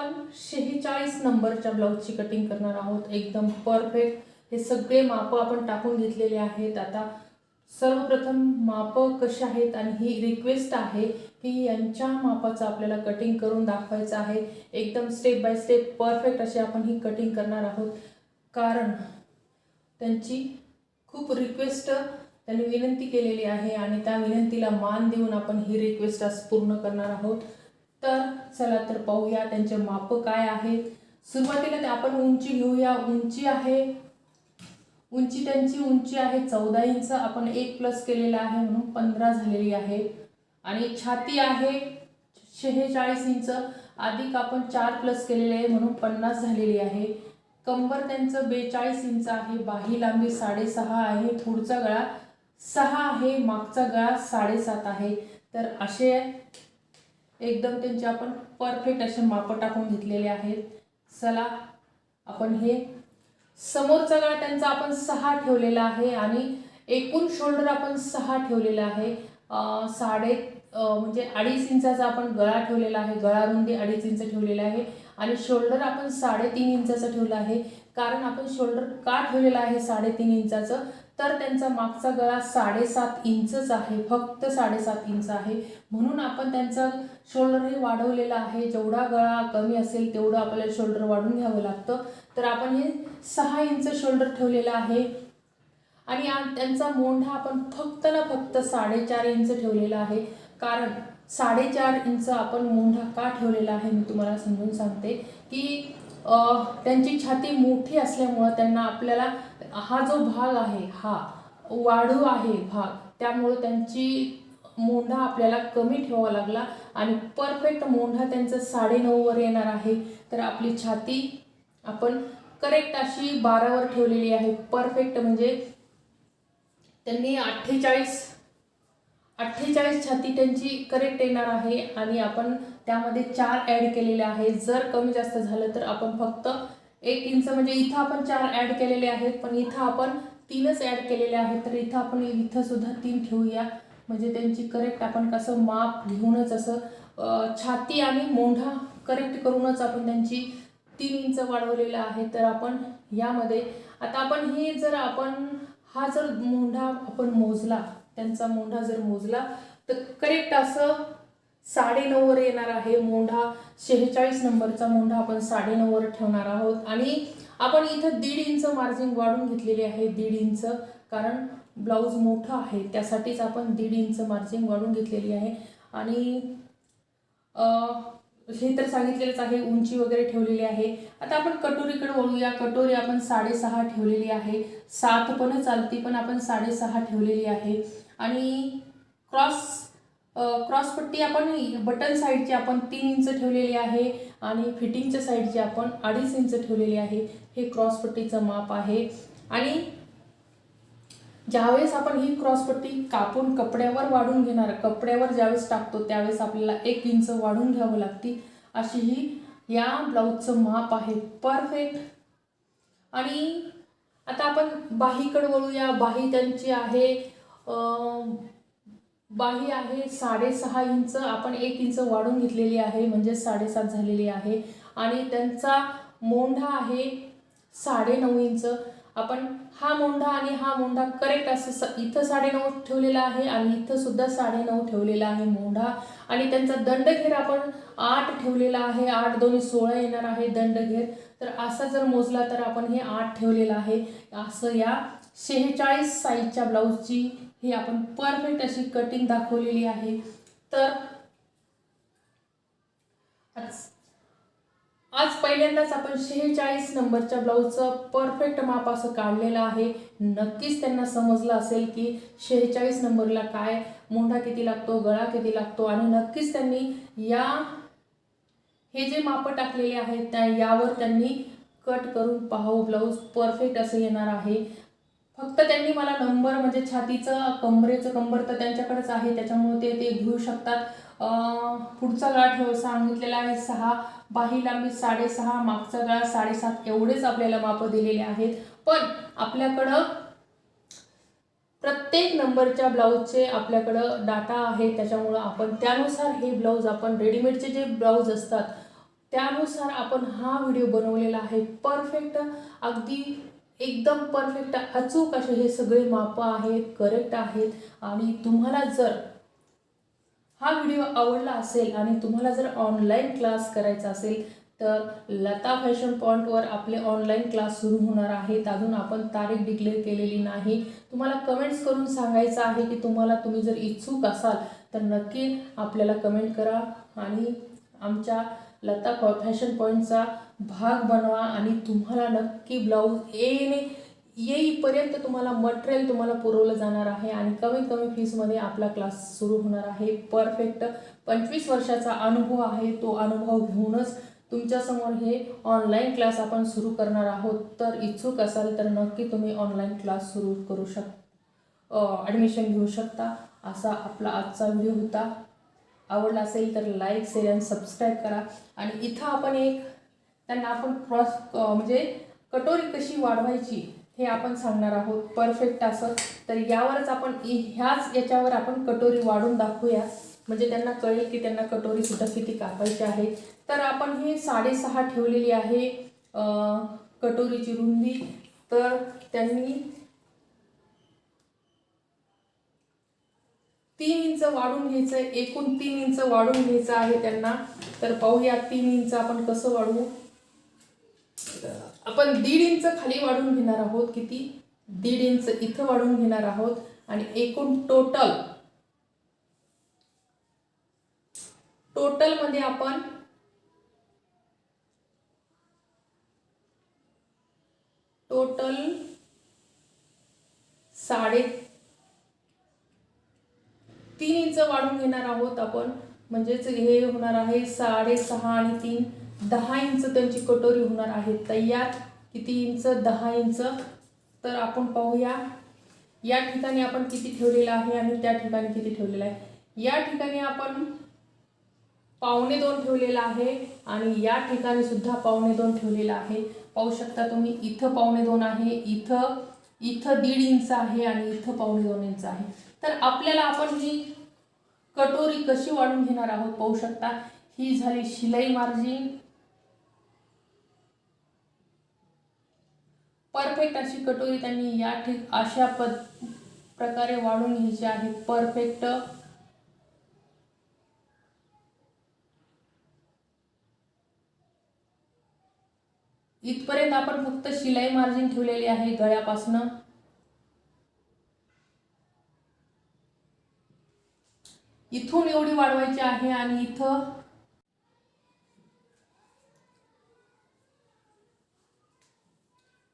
आपण शेहेचाळीस नंबरच्या ब्लाऊजची कटिंग करणार आहोत. एकदम परफेक्ट हे सगळे मापं आपण टाकून घेतलेले आहेत. आता सर्वप्रथम मापं कशी आहेत आणि ही रिक्वेस्ट आहे की यांच्या मापाचं आपल्याला कटिंग करून दाखवायचं आहे. एकदम स्टेप बाय स्टेप परफेक्ट अशी आपण ही कटिंग करणार आहोत. कारण त्यांची खूप रिक्वेस्ट त्यांनी विनंती केलेली आहे आणि त्या विनंतीला मान देऊन आपण ही रिक्वेस्ट आज पूर्ण करणार आहोत. तर चला तर पाहूया त्यांचे माप काय आहेत. सुरुवातीला ते आपण उंची घेऊया. उंची आहे उंची त्यांची उंची आहे चौदा इंच. आपण एक प्लस केलेला आहे म्हणून पंधरा झालेली आहे. आणि छाती आहे शेहेचाळीस इंच. अधिक आपण चार प्लस केलेले आहे म्हणून पन्नास झालेली आहे. कंबर त्यांचं बेचाळीस इंच आहे. बाही लांबी साडेसहा आहे. पुढचा गळा सहा आहे. मागचा गळा साडेसात आहे. तर असे एकदम त्यांचे आपण परफेक्ट असे मापं टाकून घेतलेले आहेत. चला आपण हे समोरचा गळा त्यांचा आपण सहा ठेवलेला आहे आणि एकूण शोल्डर आपण सहा ठेवलेला आहे. साडे म्हणजे अडीच इंचाचा आपण गळा ठेवलेला आहे. गळा रुंदी अडीच इंच ठेवलेला आहे. आणि शोल्डर आपण साडेतीन इंचाचं ठेवलं आहे. कारण आपण शोल्डर का ठेवलेलं आहे साडेतीन इंचाचं? तर त्यांचा मागचा गळा साडेसात इंचच आहे फक्त साडेसात इंच आहे. म्हणून आपण त्यांचा शोल्डरही वाढवलेला आहे. जेवढा गळा कमी असेल तेवढं आपल्याला शोल्डर वाढून घ्यावं लागतं. तर आपण हे सहा इंच शोल्डर ठेवलेलं आहे. आणि आ- त्यांचा मोंढा आपण फक्त ना फक्त साडेचार इंच ठेवलेला आहे. कारण साडेचार इंच आपण मोंढा का ठेवलेला आहे मी तुम्हाला समजून सांगते की त्यांची छाती मोठी असल्यामुळं त्यांना आपल्याला हा जो भाग आहे हा वाढू आहे भाग त्यामुळं त्यांची मोंढा आपल्याला कमी ठेवावा लागला आणि परफेक्ट मोंढा त्यांचं साडेनऊवर येणार आहे. तर आपली छाती आपण करेक्ट अशी बारावर ठेवलेली आहे. परफेक्ट म्हणजे त्यांनी अठ्ठेचाळीस अठ्ठेचाळीस छाती त्यांची करेक्ट येणार आहे आणि आपण त्यामध्ये चार ॲड केलेले आहे जर कमी जास्त झालं तर आपण फक्त एक इंच म्हणजे इथं आपण चार ॲड केलेले आहेत पण इथं आपण तीनच ॲड केलेले आहेत. तर इथं आपण इथं सुद्धा तीन ठेवूया. म्हणजे त्यांची करेक्ट आपण कसं माप घेऊनच असं छाती आणि मोंढा करेक्ट करूनच आपण त्यांची तीन इंच वाढवलेलं आहे. तर आपण यामध्ये आता आपण हे जर आपण हा जर मोंढा आपण मोजला त्यांचा मोंढा जर मोजला तर करेक्ट असं साडेनऊवर येणार आहे मोंढा. शेहेचाळीस नंबरचा मोंढा आपण साडेनऊवर ठेवणार आहोत. आणि आपण इथं दीड इंच मार्जिन वाढून घेतलेली आहे दीड इंच. कारण ब्लाऊज मोठं आहे त्यासाठीच आपण दीड इंच मार्जिन वाढून घेतलेली आहे. आणि हे तर सांगितलेलंच आहे उंची वगैरे ठेवलेली आहे. आता आपण कटोरीकडे वळूया. कटोरी आपण साडेसहा ठेवलेली आहे. सात पण चालती पण आपण साडेसहा ठेवलेली आहे. आणि क्रॉस क्रॉसपट्टी आपण बटन साईडची आपण तीन इंच ठेवलेली आहे आणि फिटिंगच्या साईडची आपण अडीच इंच ठेवलेली आहे. हे क्रॉसपट्टीचं माप आहे. आणि ज्यावेळेस आपण ही क्रॉसपट्टी कापून कपड्यावर वाढून घेणार कपड्यावर ज्यावेळेस टाकतो त्यावेळेस आपल्याला एक इंच वाढून घ्यावं लागते. अशी ही या ब्लाऊजचं माप आहे. परफेक्ट आणि आता आपण बाहीकडे वळूया. बाही त्यांची आहे बाही आहे साडेसहा इंच. आपण एक इंच वाढून घेतलेली आहे म्हणजे साडेसात झालेली आहे. आणि त्यांचा मोंढा आहे साडेनऊ इंच. आपण हा मोंढा आणि हा मोंढा करेक्ट असं स इथं साडेनऊ ठेवलेला आहे आणि इथं सुद्धा साडेनऊ ठेवलेला आहे मोंढा आणि त्यांचा दंडघेर आपण आठ ठेवलेला आहे. आठ दोन्ही सोळा येणार आहे दंडघेर. तर असा जर मोजला तर आपण हे आठ ठेवलेलं आहे. असं या शेहेचाळीस साईजच्या ब्लाऊजची ही आपण परफेक्ट अशी कटिंग दाखवलेली आहे. तर आज पहिल्यांदाच आपण शेहेचाळीस नंबरच्या ब्लाऊजचं परफेक्ट माप असं काढलेलं आहे. नक्कीच त्यांना समजलं असेल की शेहेचाळीस नंबरला काय मोंढा किती लागतो गळा किती लागतो आणि नक्कीच त्यांनी या हे जे मापं टाकलेले आहेत त्या यावर त्यांनी कट करून पाहू ब्लाऊज परफेक्ट असं येणार आहे. फक्त त्यांनी मला नंबर म्हणजे छातीचं कंबरेचं कंबर तर त्यांच्याकडेच आहे त्याच्यामुळे ते ते घेऊ शकतात. पुढचा गळा ठेव सांगितलेला आहे सहा बाही लांबी साडेसहा मागचा गळा साडेसात एवढेच आपल्याला माप दिलेले आहेत. पण आपल्याकडं प्रत्येक नंबरच्या ब्लाऊजचे आपल्याकडं डाटा आहे त्याच्यामुळं आपण त्यानुसार हे ब्लाऊज आपण रेडीमेडचे जे ब्लाऊज असतात त्यानुसार आपण हा व्हिडिओ बनवलेला आहे. परफेक्ट अगदी एकदम परफेक्ट अचूक असे हे सगळे मापं आहेत करेक्ट आहेत. आणि तुम्हाला जर हा व्हिडिओ आवडला असेल आणि तुम्हाला जर ऑनलाईन क्लास करायचा असेल तर लता फॅशन पॉईंटवर आपले ऑनलाईन क्लास सुरू होणार आहेत. अजून आपण तारीख डिक्लेअर केलेली नाही. तुम्हाला कमेंट्स करून सांगायचं आहे की तुम्हाला तुम्ही जर इच्छुक असाल तर नक्की आपल्याला कमेंट करा. आणि आमच्या लता फॅ फॅशन पॉईंटचा भाग बनवा आणि तुम्हाला नक्की ब्लाऊज येणे येईपर्यंत तुम्हाला मटेरियल तुम्हाला पुरवलं जाणार आहे आणि कमीत कमी फीसमध्ये आपला क्लास सुरू होणार आहे. परफेक्ट पंचवीस वर्षाचा अनुभव आहे तो अनुभव घेऊनच तुमच्यासमोर हे ऑनलाईन क्लास आपण सुरू करणार आहोत. तर इच्छुक असाल तर नक्की तुम्ही ऑनलाईन क्लास सुरू करू शक ॲडमिशन घेऊ शकता. असा आपला आजचा व्हिडिओ होता. आवडला असेल तर लाईक शेअर आणि सबस्क्राईब करा. आणि इथं आपण एक त्यांना आपण क्रॉस म्हणजे कटोरी कशी वाढवायची हे आपण सांगणार आहोत. परफेक्ट असं. तर यावरच आपण ह्याच याच्यावर आपण कटोरी वाढून दाखवूया. म्हणजे त्यांना कळेल की त्यांना कटोरी सुद्धा किती कापायची आहे. तर आपण हे साडेसहा ठेवलेली आहे कटोरीची रुंदी. तर त्यांनी तीन इंच वाढून घ्यायचं आहे एकूण तीन इंच वाढून घ्यायचं आहे त्यांना. तर पाहूया तीन इंच आपण कसं वाढवू? आपण दीड इंच खाली वाढून घेणार आहोत किती? दीड इंच इथं वाढून घेणार आहोत आणि एकूण टोटल टोटलमध्ये आपण टोटल साडे तीन इंच वाढून घेणार आहोत आपण. म्हणजेच हे होणार आहे साडेसहा आणि तीन. दहा इंच त्यांची कटोरी होणार आहे. तयार किती इंच? दहा इंच. तर आपण पाहूया. या ठिकाणी आपण किती ठेवलेलं आहे आणि त्या ठिकाणी किती ठेवलेलं आहे. या ठिकाणी आपण पावणे दोन ठेवलेलं आहे आणि या ठिकाणी सुद्धा पावणे दोन ठेवलेलं आहे. पाहू शकता तुम्ही इथं पावणे दोन आहे इथं इथं दीड इंच आहे आणि इथं पावणे दोन इंच आहे. तर आपल्याला आपण ही कटोरी कशी वाढून घेणार आहोत पाहू शकता. ही झाली शिलाई मार्जिन. परफेक्ट अशी कटोरी त्यांनी या ठिक अशा पद प्रकारे वाढून घ्यायची आहे. परफेक्ट इथपर्यंत आपण फक्त शिलाई मार्जिन ठेवलेली आहे गळ्यापासनं. इथून एवढी वाढवायची आहे आणि इथं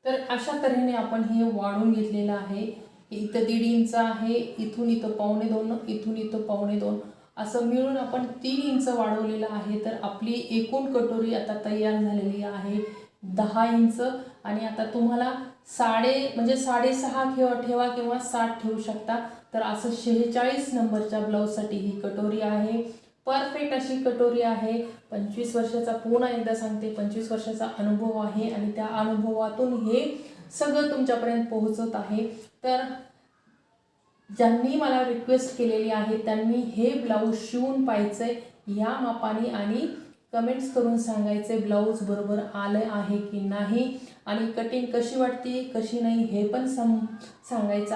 तर अशा तऱ्हेने आपण हे वाढून घेतलेलं आहे. इथं दीड इंच आहे इथून इथं पावणे दोन इथून इथं पावणे दोन. असं मिळून आपण तीन इंच वाढवलेलं आहे. तर आपली एकूण कटोरी आता तयार झालेली आहे दहा इंच. आणि आता तुम्हाला साडे म्हणजे साडेसहा ठेवा ठेवा किंवा साठ ठेवू शकता. तर असं शेहेचाळीस नंबरच्या ब्लाऊजसाठी ही कटोरी आहे. परफेक्ट अशी कटोरी आहे. पंचवीस वर्षाचा पुन्हा एकदा सांगते पंचवीस वर्षाचा अनुभव आहे आणि त्या अनुभवातून हे सगळं तुमच्यापर्यंत पोहोचत आहे. तर ज्यांनी मला रिक्वेस्ट केलेली आहे त्यांनी हे ब्लाऊज शिवून पाहायचंय या मापाने आणि कमेंट्स करून सांगायचे ब्लाऊज बरोबर आलं आहे की नाही आणि कटिंग कशी वाटते कशी नाही हे पण सम सांगायचं